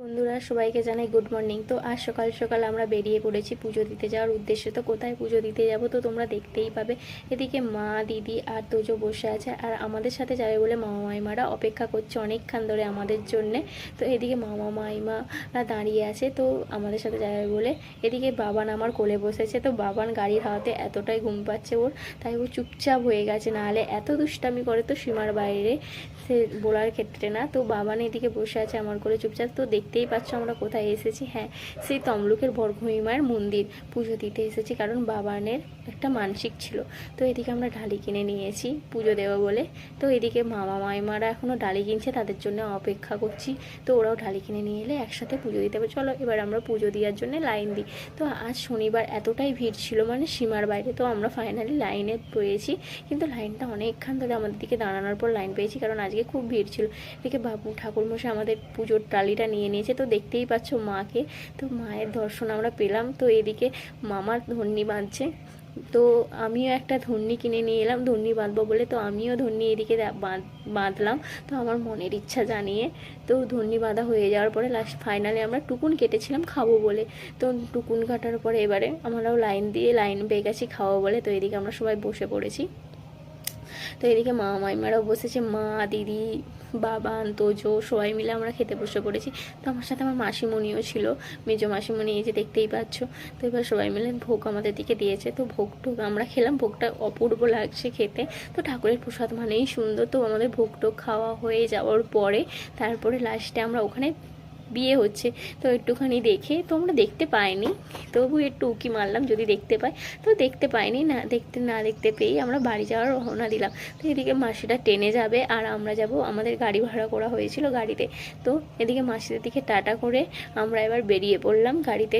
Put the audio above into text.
বন্ধুরা, সবাইকে জানাই গুড মর্নিং তো আজ সকাল সকাল আমরা বেরিয়ে পড়েছি পুজো দিতে যাওয়ার উদ্দেশ্যে। তো কোথায় পুজো দিতে যাব তো তোমরা দেখতেই পাবে। এদিকে মা, দিদি আর তোজো বসে আছে আর আমাদের সাথে যাবে বলে মামা মাইমারা অপেক্ষা করছে অনেকক্ষণ ধরে আমাদের জন্যে। তো এদিকে মামা মাইমারা দাঁড়িয়ে আছে তো আমাদের সাথে যাবে বলে। এদিকে বাবান আমার কোলে বসেছে তো বাবান গাড়ির হাওয়াতে এতটাই ঘুম পাচ্ছে ওর, তাই ও চুপচাপ হয়ে গেছে। নাহলে এত দুষ্টামি করে তো সীমার বাইরে সে বলার ক্ষেত্রে না। তো বাবান এদিকে বসে আছে আমার কোলে চুপচাপ। তো দেখতেই পাচ্ছ আমরা কোথায় এসেছি। হ্যাঁ সেই তমলুকের বরঘুইমার মন্দির। পুজো দিতে এসেছি কারণ বাবানের একটা মানসিক ছিল। তো এদিকে আমরা ডালি কিনে নিয়েছি, পুজো দেবো বলে। তো এদিকে মামা মাইমারা এখনও ডালি কিনছে, তাদের জন্য অপেক্ষা করছি। তো ওরাও ডালি কিনে নিয়ে এলে একসাথে পুজো দিতে হবে। চলো এবার আমরা পুজো দেওয়ার জন্য লাইন দিই। তো আজ শনিবার এতটাই ভিড় ছিল মানে সীমার বাইরে, তো আমরা ফাইনালি লাইনে পেয়েছি কিন্তু লাইনটা অনেকক্ষণ ধরে আমাদের দিকে দাঁড়ানোর পর লাইন পেয়েছি কারণ আজকে খুব ভিড় ছিল। এদিকে বাবু ঠাকুরমশাই আমাদের পুজোর টালিটা নিয়ে নিয়েছে তো দেখতেই পাচ্ছ মাকে। তো মায়ের দর্শন আমরা পেলাম। তো এদিকে মামার ধন্যি বাঁধছে। তো আমিও একটা ধন্যি কিনে নিয়ে এলাম। ধন্যি বাঁধবো বলে তো আমিও ধন্যি এদিকে বাঁধ- বাঁধলাম। তো আমার মনের ইচ্ছা জানিয়ে তো ধন্যি বাঁধা হয়ে যাওয়ার পরে লাস্ট ফাইনালি আমরা টুকুন কেটেছিলাম খাব বলে। তো টুকুন কাটার পরে এবারে আমরাও লাইন দিয়ে লাইন পেয়ে গেছি খাব বলে। তো এদিকে আমরা সবাই বসে পড়েছি। তো এদিকে মা মাইমারাও বসেছে। মা, দিদি বাবান জো, সবাই মিলে আমরা খেতে বসে পড়েছি। তো আমার সাথে আমার মাসিমণিও ছিল, মেজো মাসিমণি এই যে দেখতেই পাচ্ছ। তো এবার সবাই মিলে ভোগ আমাদের দিকে দিয়েছে। তো ভোগ টোক আমরা খেলাম, ভোগটা অপূর্ব লাগছে খেতে। তো ঠাকুরের প্রসাদ মানেই সুন্দর। তো আমাদের ভোগ টোক খাওয়া হয়ে যাওয়ার পরে, তারপরে লাস্টে আমরা ওখানে বিয়ে হচ্ছে। তো একটুখানি দেখে তো আমরা দেখতে পাইনি তবু একটু উকি মারলাম, যদি দেখতে পাই। তো দেখতে পাইনি, না দেখতে না দেখতে পেয়েই আমরা বাড়ি যাওয়ার রওনা দিলাম। তো এদিকে মাসিটা টেনে যাবে, আর আমরা যাব, আমাদের গাড়ি ভাড়া করা হয়েছিল গাড়িতে। তো এদিকে মাসিদের দিকে টাটা করে আমরা এবার বেরিয়ে পড়লাম গাড়িতে।